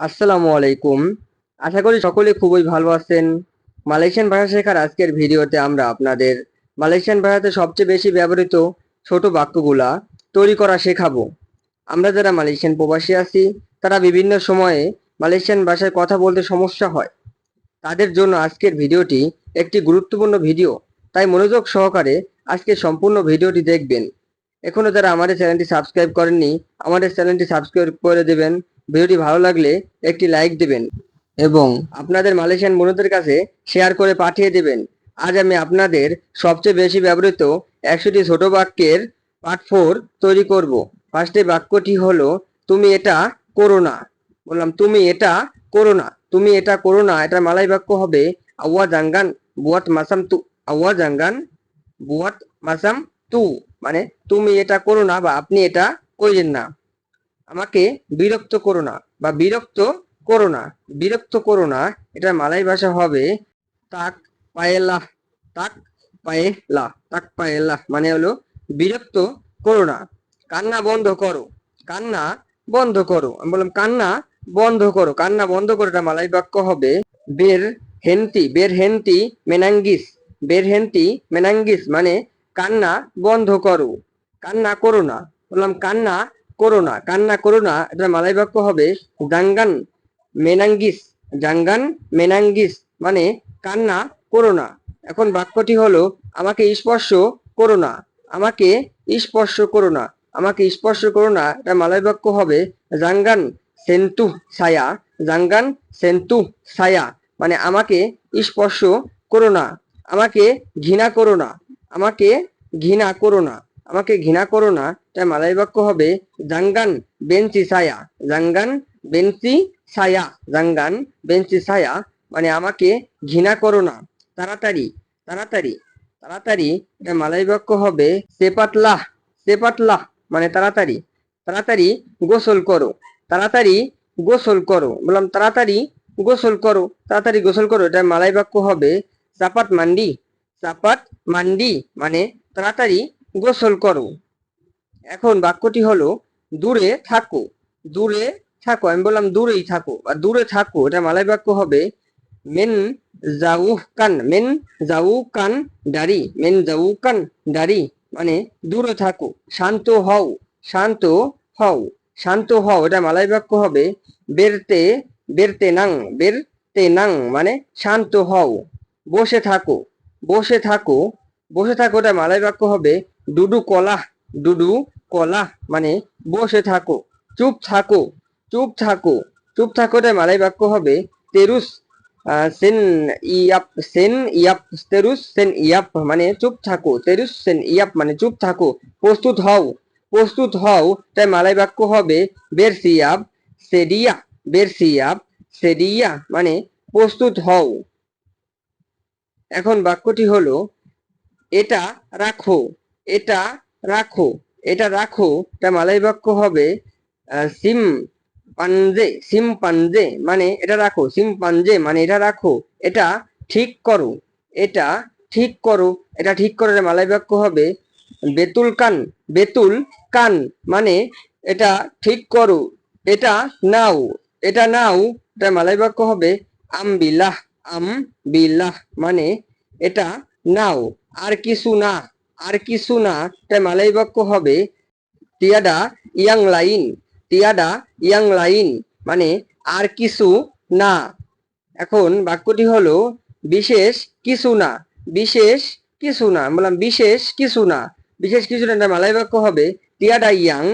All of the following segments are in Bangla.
আসসালামু আলাইকুম। আশা করি সকলে খুবই ভালো আছেন। মালয়েশিয়ান ভাষা শেখার আজকের ভিডিওতে আমরা আপনাদের মালয়েশিয়ান ভাষাতে সবচেয়ে বেশি ব্যবহৃত ছোট বাক্যগুলা তৈরি করা শেখাবো। আমরা যারা মালয়েশিয়ান প্রবাসী আছি, তারা বিভিন্ন সময়ে মালয়েশিয়ান ভাষায় কথা বলতে সমস্যা হয়। তাদের জন্য আজকের ভিডিওটি একটি গুরুত্বপূর্ণ ভিডিও, তাই মনোযোগ সহকারে আজকে সম্পূর্ণ ভিডিওটি দেখবেন। এখনও যারা আমাদের চ্যানেলটি সাবস্ক্রাইব করেননি, আমাদের চ্যানেলটি সাবস্ক্রাইব করে দেবেন। ভিডিওটি ভালো লাগলে একটি লাইক দেবেন এবং আপনাদের মালয়েশিয়ান বন্ধুদের কাছে শেয়ার করে পাঠিয়ে দেবেন। আজ আমি আপনাদের সবচেয়ে বেশি ব্যবহৃত একশোটি ছোট বাক্যের পার্ট ফোর তৈরি করব। ফার্স্টে বাক্যটি হলো, তুমি এটা করো না। বললাম, তুমি এটা করো না। তুমি এটা করো না এটা মালাই বাক্য হবে আওয়া জাঙ্গান বুয়াত মাসাম তু আওয়া জাঙ্গান বুয়াত মাসাম তু মানে তুমি এটা করো না বা আপনি এটা করেন না। আমাকে বিরক্ত করো না বা বিরক্ত করো না। বিরক্ত করো না। এটা মালাই ভাষা হবে তাক পায়েলা তাক পায়েলা তাক পায়েলা মানে হলো বিরক্ত করো না। কান্না বন্ধ করো। কান্না বন্ধ করো। আমি বললাম, কান্না বন্ধ করো। কান্না বন্ধ করো এটা মালাই বাক্য হবে বের হেন্তি। বের হেন্তি মেনাঙ্গিস। বের হেন্তি মেনাঙ্গিস মানে কান্না বন্ধ করো। কান্না করো না। বললাম, কান্না করো না, কান্না করো না, এটা মালাই বাক্য হবে জাঙ্গান মেনাঙ্গিস জাঙ্গান মেনাঙ্গিস মানে কান্না করো না। এখন বাক্যটি হলো, আমাকে স্পর্শ করো না, আমাকে স্পর্শ করো না, আমাকে স্পর্শ করো না, এটা মালাই বাক্য হবে জাঙ্গান সেন্টু ছায়া, জাঙ্গান সেন্টু ছায়া মানে আমাকে স্পর্শ করো না, আমাকে ঘৃণা করো না, আমাকে ঘৃণা করো না। আমাকে ঘৃণা করো না, তাই মালাই বাক্য হবে, জাঙ্গান বেঞ্চি সায়া জাঙ্গান বেঞ্চি সায়া জাঙ্গান বেঞ্চি সায়া মানে আমাকে ঘৃণা করো না। তাড়াতাড়ি তাড়াতাড়ি তাড়াতাড়ি এটা মালাই বাক্য হবে সেপাতলাহ সেপাতলাহ মানে তাড়াতাড়ি তাড়াতাড়ি গোসল করো, তাড়াতাড়ি গোসল করো। বললাম, তাড়াতাড়ি গোসল করো, তাড়াতাড়ি গোসল করো। এটা মালাই বাক্য হবে, চাপাত মান্ডি চাপাত মান্ডি। মানে তাড়াতাড়ি গোসল করো। এখন বাক্যটি হলো, দূরে থাকো দূরে থাকো। আমি বললাম, দূরেই থাকো। আর দূরে থাকো এটা মালাই বাক্য হবে, মেন জাউহ কান, মেন জাউ কান ডারি। মেন জাউ কান ডারি মানে দূরে থাকো, শান্ত হও শান্ত হও শান্ত হও। এটা মালাই বাক্য হবে, বেরতে বেরতে নাং বেরতে নাং মানে শান্ত হও, বসে থাকো বসে থাকো। বসে থাকো এটা মালাই বাক্য হবে ডুডু কলা ডুডু কলা মানে বসে থাকো, চুপ থাকো চুপ থাকো চুপ থাকো এটা মালাই বাক্য হবে তেরুস সেন ইয়াপ সেন ইয়াপ, তেরুস, সেন ইয়াপ মানে চুপ থাকো, তেরুস, সেন ইয়াপ মানে চুপ থাকো, প্রস্তুত হও প্রস্তুত হও, তাই মালাই বাক্য হবে বেরসিয়াব, সেডিয়া বেরসিয়াব, সেডিয়া মানে প্রস্তুত হও। এখন বাক্যটি হলো, এটা রাখো এটা রাখো এটা রাখো, এটা মালাই বাক্য হবে সিম পাঞ্জে সিম পাঞ্জে মানে এটা রাখো, সিম পাঞ্জে মানে এটা রাখো, এটা ঠিক করো, এটা ঠিক করো, এটা ঠিক করো মালাই বাক্য হবে, বেতুল কান বেতুল কান মানে এটা ঠিক করো, এটা নাও এটা নাও, এটা মালাই বাক্য হবে আম বিলাহ আম মানে এটা নাও, আর কিছু না। আর কিছু না, তাই মালাই বাক্য হবে টিয়াডা ইয়াং লাইন টিয়াডা ইয়াং লাইন মানে আর কিছু না। এখন বাক্যটি হলো, বিশেষ কিছু না, বিশেষ কিছু না বললাম, বিশেষ কিছু না, বিশেষ কিছু না মালাই বাক্য হবে টিয়াডা ইয়াং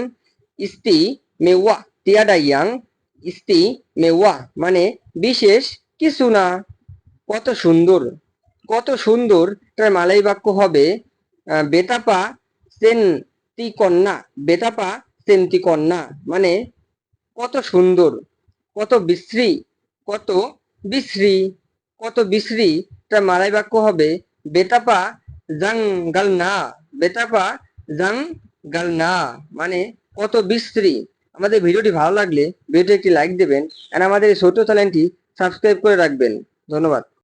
ইস্তি মেওয়া টিয়াডা ইয়াং ইস্তি মেওয়া মানে বিশেষ কিছু না। কত সুন্দর কত সুন্দর তার মালাই বাক্য হবে বেতাপা সেন্তি কন্যা বেতাপা সেন্তি কন্যা মানে কত সুন্দর, কত বিশ্রী কত বিশ্রী কত বিশ্রী, তার মালাই বাক্য হবে বেতাপা জাং গাল না বেতাপা জাং গাল না মানে কত বিশ্রী। আমাদের ভিডিওটি ভালো লাগলে ভিডিওটি একটি লাইক দেবেন, আর আমাদের এই ছোট চ্যানেলটি সাবস্ক্রাইব করে রাখবেন। ধন্যবাদ।